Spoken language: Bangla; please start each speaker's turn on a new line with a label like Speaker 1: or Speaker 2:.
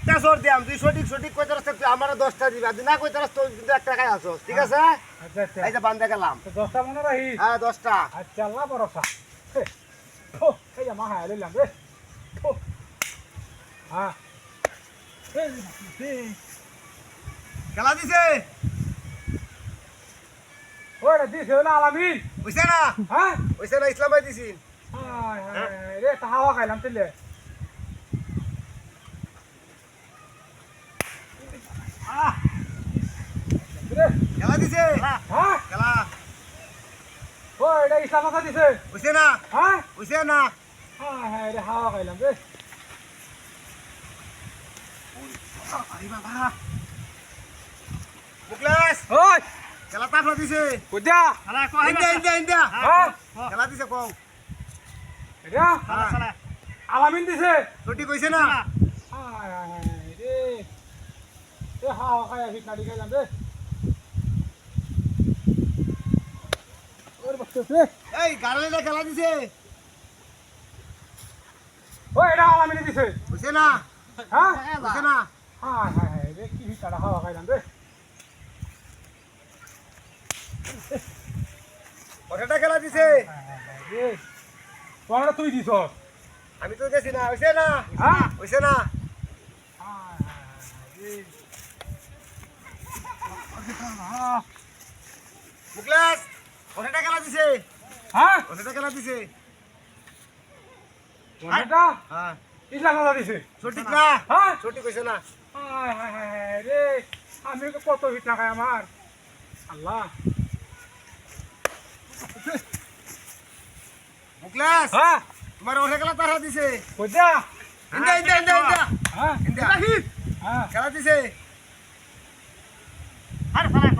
Speaker 1: একটা জোর দিয়াম তুই সঠিক সঠিক কই তারাস তুই আমার দশটা দিবি আর না কই তারাস তুই কিন্তু এক টাকায় আসো ঠিক আছে?
Speaker 2: আচ্ছা আচ্ছা।
Speaker 1: এই যে বান্ধে গেলাম।
Speaker 2: দশটা মনে রাখি?
Speaker 1: হ্যাঁ দশটা।
Speaker 2: আচ্ছা আল্লাহ ভরসা। এই যে মাহা লইলাম রে। হ্যাঁ।
Speaker 1: খেলা দিছে?
Speaker 2: ওরে দিছে না আলামিন
Speaker 1: বুঝছে না?
Speaker 2: হ্যাঁ।
Speaker 1: বুঝছে না ইসলাম ভাই দিছি।
Speaker 2: হায় হায় রে তা হাওয়া খাইলাম তেলে আহ রে
Speaker 1: খেলা দিছে খেলা
Speaker 2: ও এটা ইসলাম কথা দিছে
Speaker 1: বুঝছে না
Speaker 2: হ্যাঁ
Speaker 1: বুঝছে না
Speaker 2: হায় হায় রে হাওয়া খাইলাম রে
Speaker 1: আরে বাবা মুকলেশ
Speaker 2: ওই
Speaker 1: খেলা দিছে
Speaker 2: কুজা
Speaker 1: ইন্ডিয়া ইন্ডিয়া ইন্ডিয়া
Speaker 2: হ্যাঁ
Speaker 1: খেলা দিছে কও
Speaker 2: এটা। আলামিন দিছে
Speaker 1: কইছে না
Speaker 2: হায় হায় হায় এ খাই আসি কাটি খাইলাম রে। ওরে বসতে রে
Speaker 1: এই গাড়লে খেলা দিছে।
Speaker 2: ও এটা আলামিন দিছে।
Speaker 1: বুঝছে না?
Speaker 2: হ্যাঁ?
Speaker 1: বুঝছে না?
Speaker 2: হায় হায় হায় রে কি কাটা হাওয়া খাইলাম রে।
Speaker 1: ওটা খেলা দিছে।
Speaker 2: হায় হায় হায় তোমরা তুই দিছ
Speaker 1: আমি তো গেছি না হইছে না?
Speaker 2: হ্যাঁ?
Speaker 1: হইছে না?
Speaker 2: হায় হায় হায়
Speaker 1: মুকলেশ ওটা খেলা দিছে?
Speaker 2: হ্যাঁ?
Speaker 1: ওটা খেলা দিছে?
Speaker 2: এটা
Speaker 1: হ্যাঁ।
Speaker 2: ইসলাম কথা দিছে।
Speaker 1: সঠিক না?
Speaker 2: হ্যাঁ?
Speaker 1: সঠিক কইছে না?
Speaker 2: হায় হায় হায় হায় রে। আমি কত হিট না খাই আমার। আল্লাহ।
Speaker 1: মুকলেশ
Speaker 2: হ্যাঁ?
Speaker 1: তোমার ওটা খেলা তারা দিছে। ইন্ডিয়া ইন্ডিয়া ইন্ডিয়া ইন্ডিয়া
Speaker 2: হ্যাঁ?
Speaker 1: ইন্ডিয়া
Speaker 2: হ্যাঁ।
Speaker 1: খেলা দিছে
Speaker 2: ইসলাম কথা দিছে
Speaker 1: সঠিক
Speaker 2: হ্যাঁ।
Speaker 1: সঠিক দশটা পাইছো হ্যাঁ
Speaker 2: ওই।
Speaker 1: এই যাই যা এই যা এই তোমার বাবা।
Speaker 2: আহা।
Speaker 1: হ্যাঁ